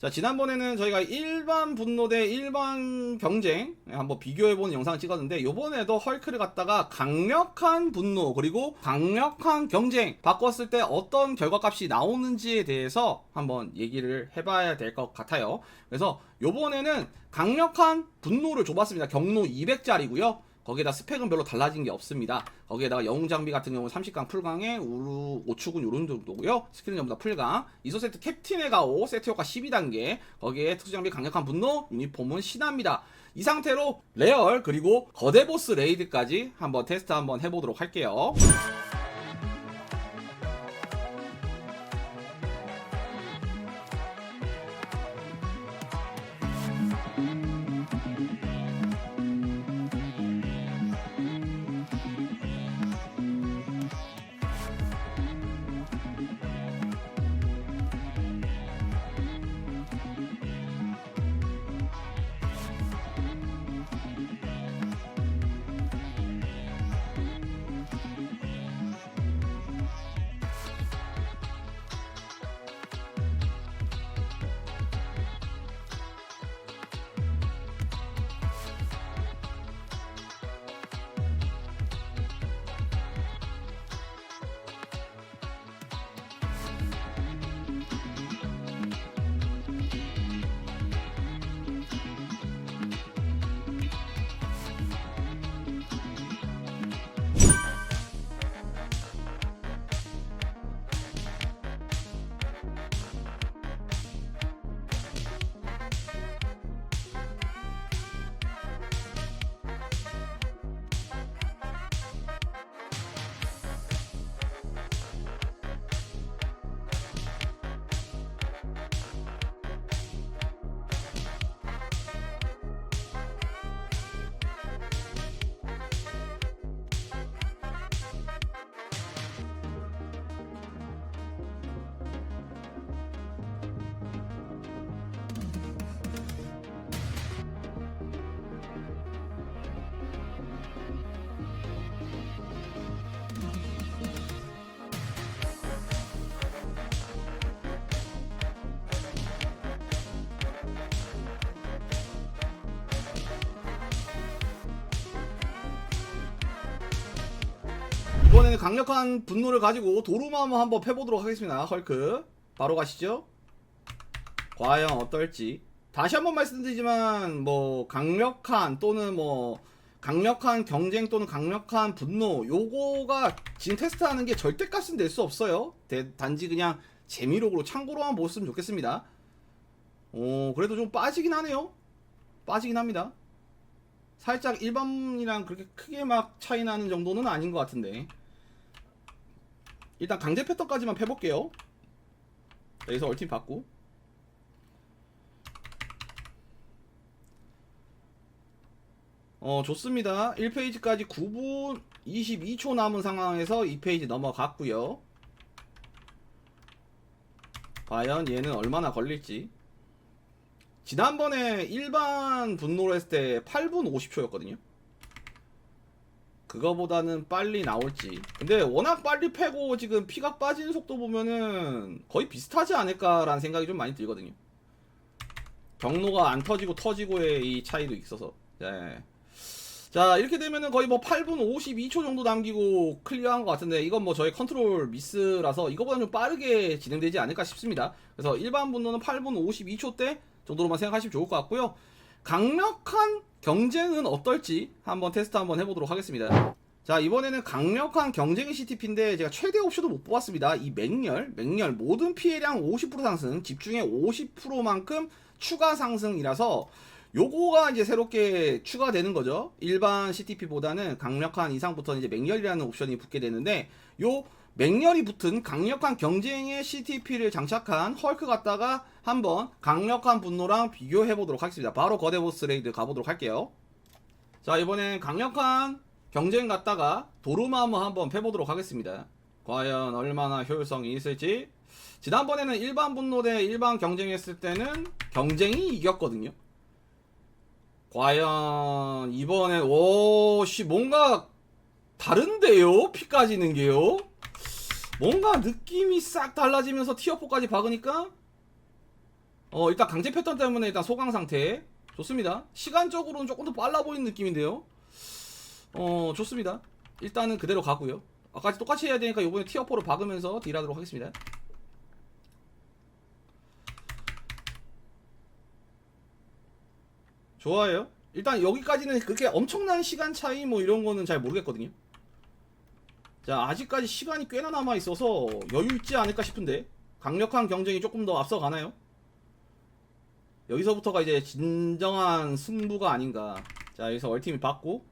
자 지난번에는 저희가 일반 분노 대 일반 경쟁 한번 비교해보는 영상을 찍었는데 요번에도 헐크를 갖다가 강력한 분노 그리고 강력한 경쟁 바꿨을 때 어떤 결과값이 나오는지에 대해서 한번 얘기를 해봐야 될 것 같아요. 그래서 요번에는 강력한 분노를 줘봤습니다. 경로 200짜리고요 거기에다 스펙은 별로 달라진 게 없습니다. 거기에다가 영웅 장비 같은 경우는 30강 풀강에 우루 5축은 요런 정도고요. 스킬은 전부 다 풀강. 이소 세트 캡틴의 가오 세트 효과 12단계. 거기에 특수 장비 강력한 분노, 유니폼은 신화입니다. 이 상태로 레얼 그리고 거대 보스 레이드까지 한번 테스트 한번 해보도록 할게요. 이번에는 강력한 분노를 가지고 도루마무 한번 패보도록 하겠습니다. 헐크 바로 가시죠. 과연 어떨지 다시 한번 말씀드리지만 뭐 강력한 또는 뭐 강력한 경쟁 또는 강력한 분노 요거가 지금 테스트하는 게 절대값은 낼수 없어요. 대- 단지 그냥 재미록으로 참고로만 보셨으면 좋겠습니다. 어 그래도 좀 빠지긴 하네요. 빠지긴 합니다. 살짝 일반이랑 그렇게 크게 막 차이 나는 정도는 아닌 것 같은데 일단 강제 패턴까지만 패볼게요. 여기서 얼팀 받고. 어 좋습니다. 1페이지까지 9분 22초 남은 상황에서 2페이지 넘어갔고요. 과연 얘는 얼마나 걸릴지. 지난번에 일반 분노를 했을 때 8분 50초였거든요. 그거보다는 빨리 나올지. 근데 워낙 빨리 패고 지금 피가 빠지는 속도 보면은 거의 비슷하지 않을까라는 생각이 좀 많이 들거든요. 경로가 안 터지고 터지고의 이 차이도 있어서. 네. 자 이렇게 되면은 거의 뭐 8분 52초 정도 남기고 클리어한 것 같은데 이건 뭐 저의 컨트롤 미스라서 이거보다 좀 빠르게 진행되지 않을까 싶습니다. 그래서 일반 분노는 8분 52초 때 정도로만 생각하시면 좋을 것 같고요. 강력한 경쟁은 어떨지 한번 테스트 한번 해보도록 하겠습니다. 자 이번에는 강력한 경쟁의 CTP인데 제가 최대 옵션도 못 뽑았습니다. 이 맹렬, 맹렬 모든 피해량 50% 상승, 집중의 50%만큼 추가 상승이라서 요거가 이제 새롭게 추가되는 거죠. 일반 CTP보다는 강력한 이상부터 이제 맹렬이라는 옵션이 붙게 되는데 요 맹렬이 붙은 강력한 경쟁의 CTP를 장착한 헐크 갖다가 한번 강력한 분노랑 비교해 보도록 하겠습니다. 바로 거대 보스 레이드 가보도록 할게요. 자 이번엔 강력한 경쟁 갖다가 도루마무 한번 패보도록 하겠습니다. 과연 얼마나 효율성이 있을지. 지난번에는 일반 분노 대 일반 경쟁했을 때는 경쟁이 이겼거든요. 과연 이번엔 오씨 뭔가 다른데요? 피 까지는 게요? 뭔가 느낌이 싹 달라지면서 티어4까지 박으니까 어어 일단 강제 패턴 때문에 일단 소강 상태 좋습니다. 시간적으로는 조금 더 빨라 보이는 느낌인데요. 어 좋습니다. 일단은 그대로 가고요. 아까 똑같이 해야 되니까 이번에 티어포로 박으면서 딜하도록 하겠습니다. 좋아요. 일단 여기까지는 그렇게 엄청난 시간 차이 뭐 이런 거는 잘 모르겠거든요. 자 아직까지 시간이 꽤나 남아 있어서 여유 있지 않을까 싶은데 강력한 경쟁이 조금 더 앞서가나요? 여기서부터가 이제 진정한 승부가 아닌가. 자 여기서 얼티밋 받고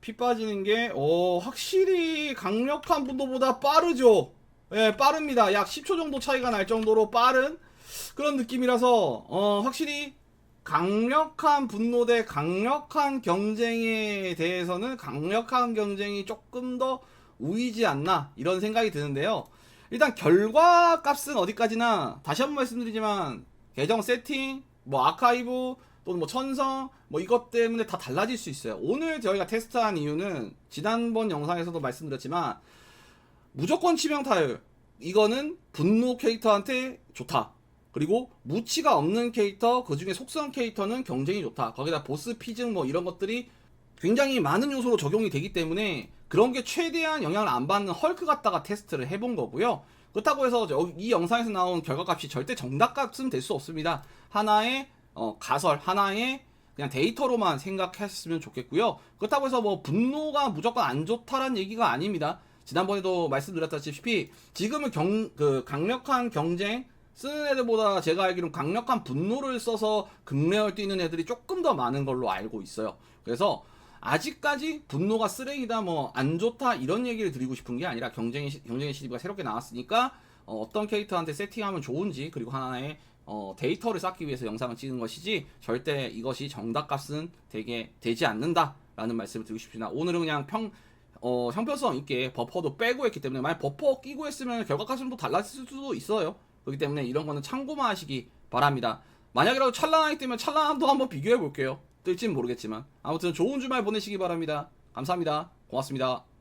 피 빠지는 게 어, 확실히 강력한 분도보다 빠르죠. 예, 빠릅니다. 약 10초 정도 차이가 날 정도로 빠른 그런 느낌이라서 어, 확실히 강력한 분노 대 강력한 경쟁에 대해서는 강력한 경쟁이 조금 더 우위지 않나 이런 생각이 드는데요. 일단 결과 값은 어디까지나 다시 한번 말씀드리지만 계정 세팅, 뭐 아카이브 또는 뭐 천성 뭐 이것 때문에 다 달라질 수 있어요. 오늘 저희가 테스트한 이유는 지난번 영상에서도 말씀드렸지만 무조건 치명 타율 이거는 분노 캐릭터한테 좋다. 그리고 무치가 없는 캐릭터 그 중에 속성 캐릭터는 경쟁이 좋다. 거기다 보스 피증 뭐 이런 것들이 굉장히 많은 요소로 적용이 되기 때문에 그런 게 최대한 영향을 안 받는 헐크 갖다가 테스트를 해본 거고요. 그렇다고 해서 저- 이 영상에서 나온 결과값이 절대 정답값은 될 수 없습니다. 하나의 어, 가설, 하나의 그냥 데이터로만 생각하셨으면 좋겠고요. 그렇다고 해서 뭐 분노가 무조건 안 좋다란 얘기가 아닙니다. 지난번에도 말씀드렸다시피 지금은 경, 그 강력한 경쟁 쓰는 애들보다 제가 알기로는 강력한 분노를 써서 극레어를 뛰는 애들이 조금 더 많은 걸로 알고 있어요. 그래서 아직까지 분노가 쓰레기다 뭐 안 좋다 이런 얘기를 드리고 싶은 게 아니라 경쟁의 시- 경쟁의 시리즈가 새롭게 나왔으니까 어, 떤 캐릭터한테 세팅하면 좋은지 그리고 하나의 어, 데이터를 쌓기 위해서 영상을 찍은 것이지 절대 이것이 정답값은 되게 되지 않는다라는 말씀을 드리고 싶습니다. 오늘은 그냥 평 어, 형평성 있게 버퍼도 빼고 했기 때문에 만약 버퍼 끼고 했으면 결과값은 또 달랐을 수도 있어요. 그렇기 때문에 이런 거는 참고만 하시기 바랍니다. 만약이라도 찰랑하기 때문에 찰랑함도 한번 비교해 볼게요. 뜰지는 모르겠지만 아무튼 좋은 주말 보내시기 바랍니다. 감사합니다. 고맙습니다.